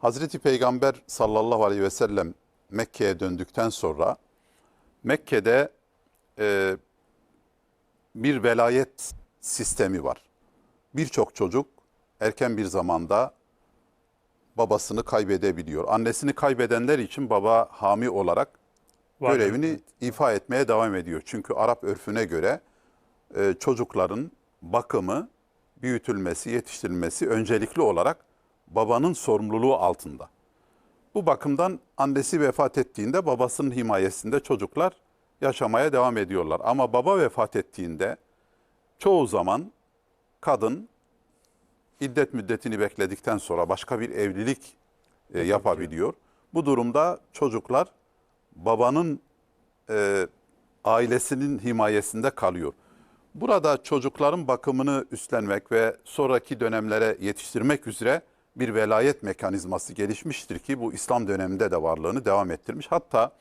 Hazreti Peygamber sallallahu aleyhi ve sellem Mekke'ye döndükten sonra Mekke'de e, bir velayet sistemi var. Birçok çocuk erken bir zamanda babasını kaybedebiliyor. Annesini kaybedenler için baba hami olarak Var, görevini ifa etmeye devam ediyor. Çünkü Arap örfüne göre e, çocukların bakımı, büyütülmesi, yetiştirilmesi öncelikli olarak babanın sorumluluğu altında. Bu bakımdan annesi vefat ettiğinde babasının himayesinde çocuklar yaşamaya devam ediyorlar. Ama baba vefat ettiğinde çoğu zaman kadın iddet müddetini bekledikten sonra başka bir evlilik e, yapabiliyor. Bu durumda çocuklar babanın e, ailesinin himayesinde kalıyor. Burada çocukların bakımını üstlenmek ve sonraki dönemlere yetiştirmek üzere bir velayet mekanizması gelişmiştir ki bu İslam döneminde de varlığını devam ettirmiş. Hatta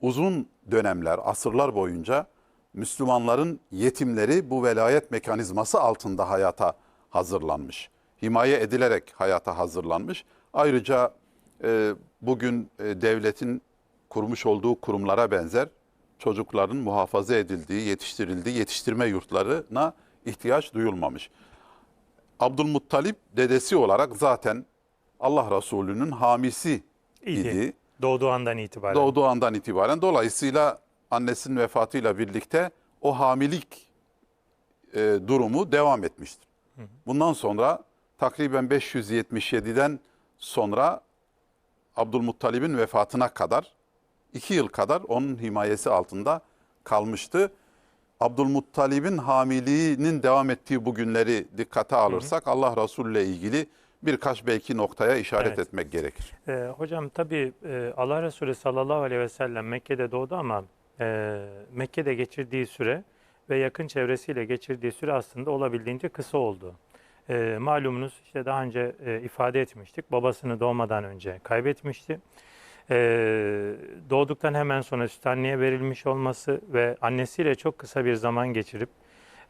uzun dönemler, asırlar boyunca Müslümanların yetimleri bu velayet mekanizması altında hayata hazırlanmış. Himaye edilerek hayata hazırlanmış. Ayrıca e, bugün e, devletin kurmuş olduğu kurumlara benzer çocukların muhafaza edildiği, yetiştirildiği yetiştirme yurtlarına ihtiyaç duyulmamış. Abdülmuttalip dedesi olarak zaten Allah Resulü'nün hamisi İdi. idi. Doğduğu andan itibaren. Doğduğu andan itibaren. Dolayısıyla annesinin vefatıyla birlikte o hamilik e, durumu devam etmiştir. Bundan sonra takriben 577'den sonra Abdülmuttalib'in vefatına kadar iki yıl kadar onun himayesi altında kalmıştı. Abdülmuttalib'in hamiliğinin devam ettiği bu günleri dikkate alırsak Allah Resulü ile ilgili birkaç belki noktaya işaret Evet. etmek gerekir. Ee, hocam tabii e, Allah Resulü sallallahu aleyhi ve sellem Mekke'de doğdu ama e, Mekke'de geçirdiği süre ve yakın çevresiyle geçirdiği süre aslında olabildiğince kısa oldu. E, malumunuz işte daha önce e, ifade etmiştik. Babasını doğmadan önce kaybetmişti. E, doğduktan hemen sonra süt anneye verilmiş olması ve annesiyle çok kısa bir zaman geçirip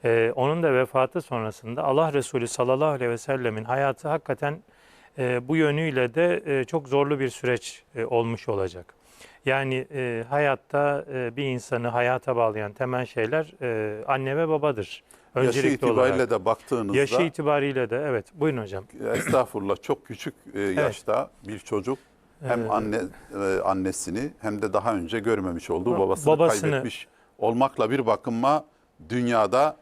e, onun da vefatı sonrasında Allah Resulü sallallahu aleyhi ve sellemin hayatı hakikaten e, bu yönüyle de e, çok zorlu bir süreç e, olmuş olacak. Yani e, hayatta e, bir insanı hayata bağlayan temel şeyler e, anne ve babadır. Yaşı Öncelikli itibariyle olarak. de baktığınızda Yaşı itibariyle de evet buyurun hocam. estağfurullah çok küçük e, yaşta bir çocuk hem Evet. anne e, annesini hem de daha önce görmemiş olduğu Ba- babasını, babasını- kaybetmiş olmakla bir bakıma dünyada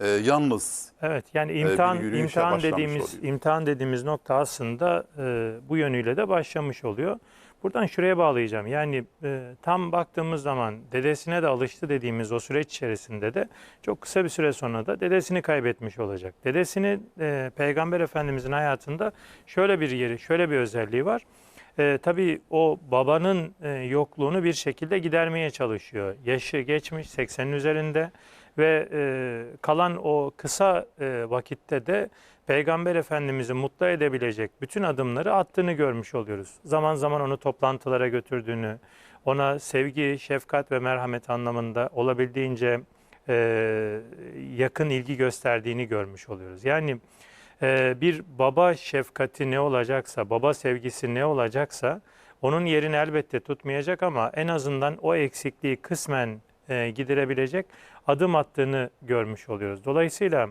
e, yalnız Evet yani bir imtihan yürüyüşe imtihan dediğimiz oluyor. imtihan dediğimiz nokta aslında e, bu yönüyle de başlamış oluyor. Buradan şuraya bağlayacağım. Yani e, tam baktığımız zaman dedesine de alıştı dediğimiz o süreç içerisinde de çok kısa bir süre sonra da dedesini kaybetmiş olacak. Dedesini e, Peygamber Efendimizin hayatında şöyle bir yeri, şöyle bir özelliği var. E, tabii o babanın e, yokluğunu bir şekilde gidermeye çalışıyor. Yaşı geçmiş 80'in üzerinde ve e, kalan o kısa e, vakitte de Peygamber Efendimiz'i mutlu edebilecek bütün adımları attığını görmüş oluyoruz. Zaman zaman onu toplantılara götürdüğünü, ona sevgi, şefkat ve merhamet anlamında olabildiğince e, yakın ilgi gösterdiğini görmüş oluyoruz. Yani e, bir baba şefkati ne olacaksa, baba sevgisi ne olacaksa onun yerini elbette tutmayacak ama en azından o eksikliği kısmen e, giderebilecek adım attığını görmüş oluyoruz. Dolayısıyla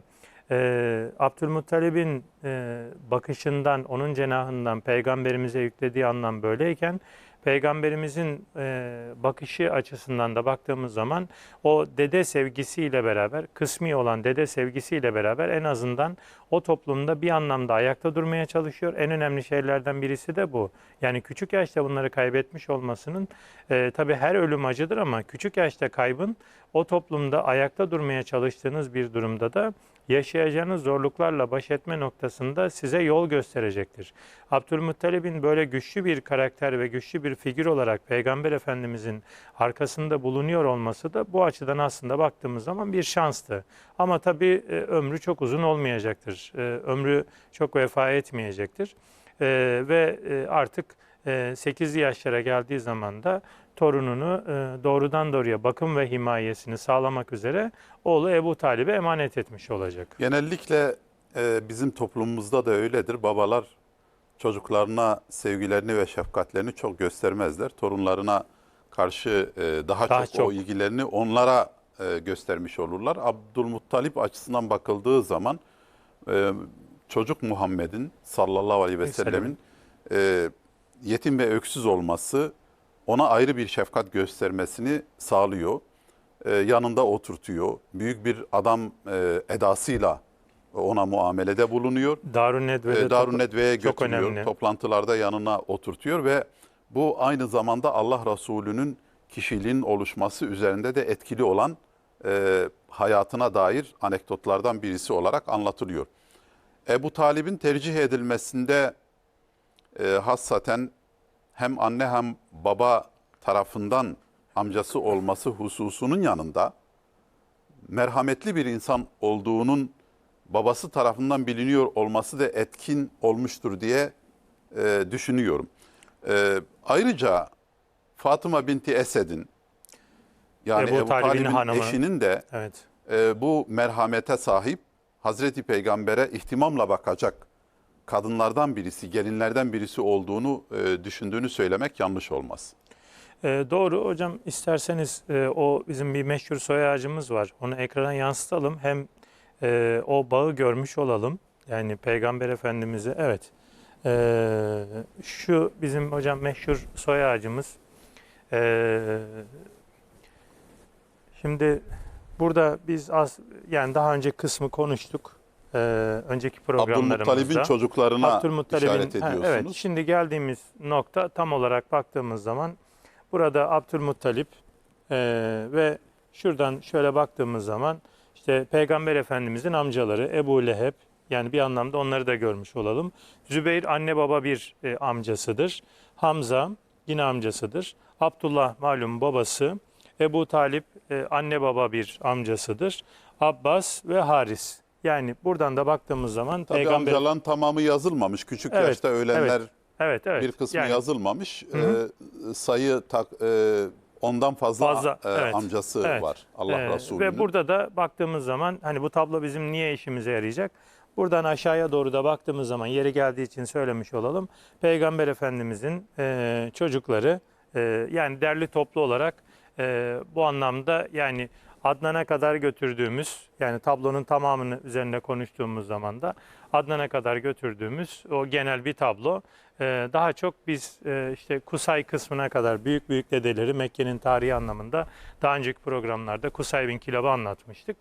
e, Abdülmuttalib'in e, bakışından, onun cenahından peygamberimize yüklediği anlam böyleyken peygamberimizin e, bakışı açısından da baktığımız zaman o dede sevgisiyle beraber, kısmi olan dede sevgisiyle beraber en azından o toplumda bir anlamda ayakta durmaya çalışıyor. En önemli şeylerden birisi de bu. Yani küçük yaşta bunları kaybetmiş olmasının e, tabii her ölüm acıdır ama küçük yaşta kaybın o toplumda ayakta durmaya çalıştığınız bir durumda da yaşayacağınız zorluklarla baş etme noktasında size yol gösterecektir. Abdülmuttalib'in böyle güçlü bir karakter ve güçlü bir figür olarak Peygamber Efendimizin arkasında bulunuyor olması da bu açıdan aslında baktığımız zaman bir şanstı. Ama tabii e, ömrü çok uzun olmayacaktır. E, ömrü çok vefa etmeyecektir. E, ve artık e, 8'li yaşlara geldiği zaman da torununu e, doğrudan doğruya bakım ve himayesini sağlamak üzere oğlu Ebu Talib'e emanet etmiş olacak. genellikle e, bizim toplumumuzda da öyledir. Babalar çocuklarına sevgilerini ve şefkatlerini çok göstermezler. Torunlarına karşı e, daha, Daha çok, çok. o ilgilerini onlara göstermiş olurlar. Abdülmuttalip açısından bakıldığı zaman çocuk Muhammed'in sallallahu aleyhi ve sellemin yetim ve öksüz olması ona ayrı bir şefkat göstermesini sağlıyor. E, yanında oturtuyor. Büyük bir adam e, edasıyla ona muamelede bulunuyor. Darun Nedve'de E, Darun Nedve'ye götürüyor. önemli. Toplantılarda yanına oturtuyor ve bu aynı zamanda Allah Resulü'nün kişiliğin oluşması üzerinde de etkili olan e, hayatına dair anekdotlardan birisi olarak anlatılıyor. Ebu Talib'in tercih edilmesinde e, hassaten hem anne hem baba tarafından amcası olması hususunun yanında merhametli bir insan olduğunun babası tarafından biliniyor olması da etkin olmuştur diye e, düşünüyorum. E, ayrıca Fatıma binti Esed'in yani Ebu Ebu, Talib'in hanımı. eşinin de Evet. e, bu merhamete sahip Hazreti Peygamber'e ihtimamla bakacak kadınlardan birisi, gelinlerden birisi olduğunu e, düşündüğünü söylemek yanlış olmaz. Ee, doğru hocam isterseniz e, o bizim bir meşhur soy ağacımız var. Onu ekrana yansıtalım. Hem e, o bağı görmüş olalım. Yani Peygamber Efendimiz'e evet. Ee, şu bizim hocam meşhur soy ağacımız. Ee, şimdi burada biz az yani daha önce kısmı konuştuk. Ee, önceki programlarımızda. Abdülmuttalib'in çocuklarına Abdülmuttalib'in- işaret ediyorsunuz. evet, şimdi geldiğimiz nokta tam olarak baktığımız zaman burada Abdülmuttalip e, ve şuradan şöyle baktığımız zaman işte Peygamber Efendimizin amcaları Ebu Leheb yani bir anlamda onları da görmüş olalım. Zübeyir anne baba bir e, amcasıdır. Hamza yine amcasıdır. Abdullah malum babası. Ebu Talip e, anne baba bir amcasıdır. Abbas ve Haris. Yani buradan da baktığımız zaman Tabii Peygamber amcaların tamamı yazılmamış. Küçük Evet, yaşta ölenler Evet evet. bir kısmı Yani yazılmamış. Hı Ee, sayı tak, e, ondan fazla, Fazla, e, evet. amcası Evet. var Allah Ee, Resulü'nün. Ve burada da baktığımız zaman hani bu tablo bizim niye işimize yarayacak? Buradan aşağıya doğru da baktığımız zaman yeri geldiği için söylemiş olalım. Peygamber Efendimizin e, çocukları e, yani derli toplu olarak e, bu anlamda yani Adnan'a kadar götürdüğümüz yani tablonun tamamını üzerinde konuştuğumuz zaman da Adnan'a kadar götürdüğümüz o genel bir tablo. Ee, daha çok biz e, işte Kusay kısmına kadar büyük büyük dedeleri Mekke'nin tarihi anlamında daha önceki programlarda Kusay bin Kilab'ı anlatmıştık.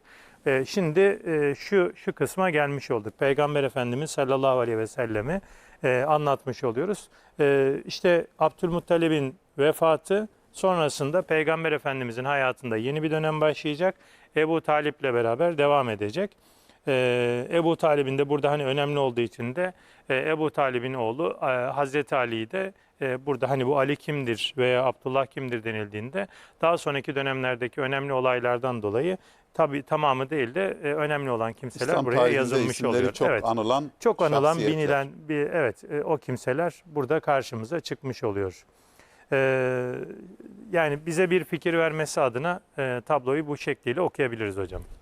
Ee, şimdi e, şu şu kısma gelmiş olduk. Peygamber Efendimiz sallallahu aleyhi ve sellemi e, anlatmış oluyoruz. E, işte Abdülmuttalib'in vefatı sonrasında Peygamber Efendimizin hayatında yeni bir dönem başlayacak. Ebu Talip'le beraber devam edecek. Ee, Ebu Talib'in de burada hani önemli olduğu için de e, Ebu Talib'in oğlu e, Hazreti Ali'yi de e, burada hani bu Ali kimdir veya Abdullah kimdir denildiğinde daha sonraki dönemlerdeki önemli olaylardan dolayı tabi tamamı değil de e, önemli olan kimseler İslam buraya yazılmış oluyor. çok evet. anılan Çok anılan, binilen bir evet e, o kimseler burada karşımıza çıkmış oluyor. Ee, yani bize bir fikir vermesi adına e, tabloyu bu şekliyle okuyabiliriz hocam.